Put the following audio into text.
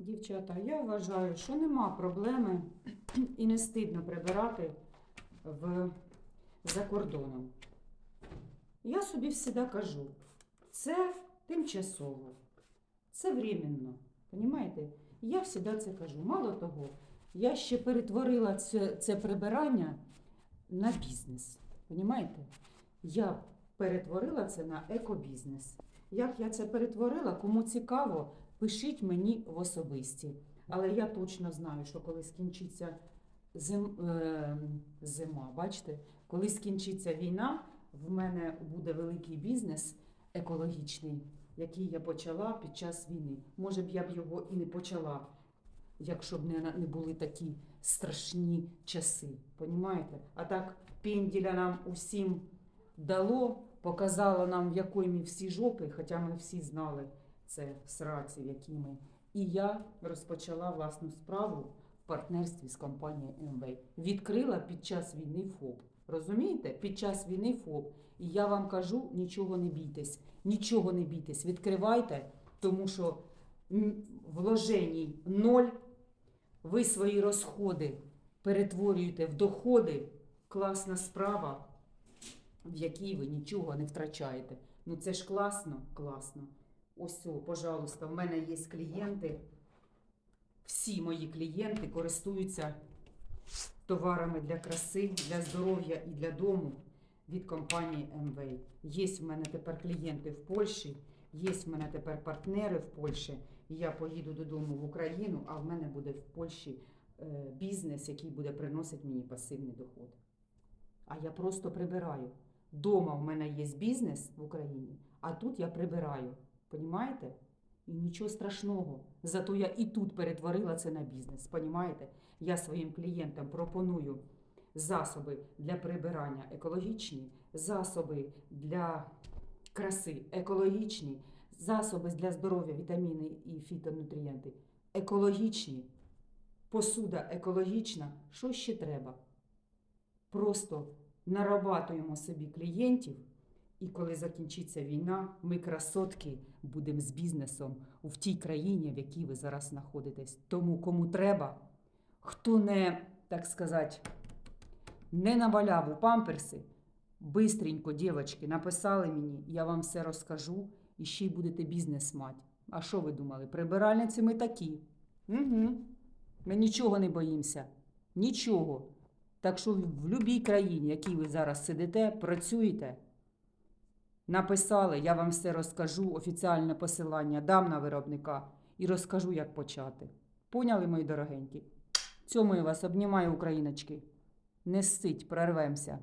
Дівчата, я вважаю, що нема проблеми і не стидно прибирати в, за кордоном. Я собі завжди кажу, це тимчасово, це временно. Понімаєте? Я завжди це кажу. Мало того, я ще перетворила це, це прибирання на бізнес. Понімаєте? Я перетворила це на екобізнес. Як я це перетворила, кому цікаво, пишіть мені в особисті. Але я точно знаю, що коли скінчиться зим, е, зима, бачите, коли скінчиться війна, в мене буде великий бізнес екологічний, який я почала під час війни. Може б я б його і не почала, якщо б не, не були такі страшні часи. Понімаєте? А так пінділя нам усім дало, показало нам, в якої ми всі жопи, хоча ми всі знали це сраці, які ми. І я розпочала власну справу в партнерстві з компанією МВ. Відкрила під час війни ФОП. Розумієте? Під час війни ФОП. І я вам кажу, нічого не бійтесь, нічого не бійтесь, відкривайте, тому що вложеній ноль, ви свої розходи перетворюєте в доходи. Класна справа, в якій ви нічого не втрачаєте. Ну це ж класно, класно. Ось, пожалуйста, в мене є клієнти. Всі мої клієнти користуються товарами для краси, для здоров'я і для дому від компанії МВ. Є в мене тепер клієнти в Польщі, є в мене тепер партнери в Польщі. Я поїду додому в Україну, а в мене буде в Польщі е, бізнес, який буде приносити мені пасивний доход. А я просто прибираю. Дома в мене є бізнес в Україні, а тут я прибираю. Понімаєте? І нічого страшного. Зато я і тут перетворила це на бізнес. Понімаєте? Я своїм клієнтам пропоную засоби для прибирання екологічні, засоби для краси екологічні, засоби для здоров'я, вітаміни і фітонутрієнти екологічні, посуда екологічна. Що ще треба? Просто нарабатуємо собі клієнтів, і коли закінчиться війна, ми, красотки, будемо з бізнесом в тій країні, в якій ви зараз знаходитесь. Тому кому треба, хто не, так сказати, не наваляв у памперси, бистренько, дівчатки, написали мені, я вам все розкажу, і ще й будете бізнес мати. А що ви думали? Прибиральниці ми такі. Угу. Ми нічого не боїмося. Нічого. Так що в будь-якій країні, в якій ви зараз сидите, працюєте, написали, я вам все розкажу, офіціальне посилання дам на виробника і розкажу, як почати. Поняли, мої дорогенькі? Цьому я вас обнімаю, україночки. Не ссить, прорвемося.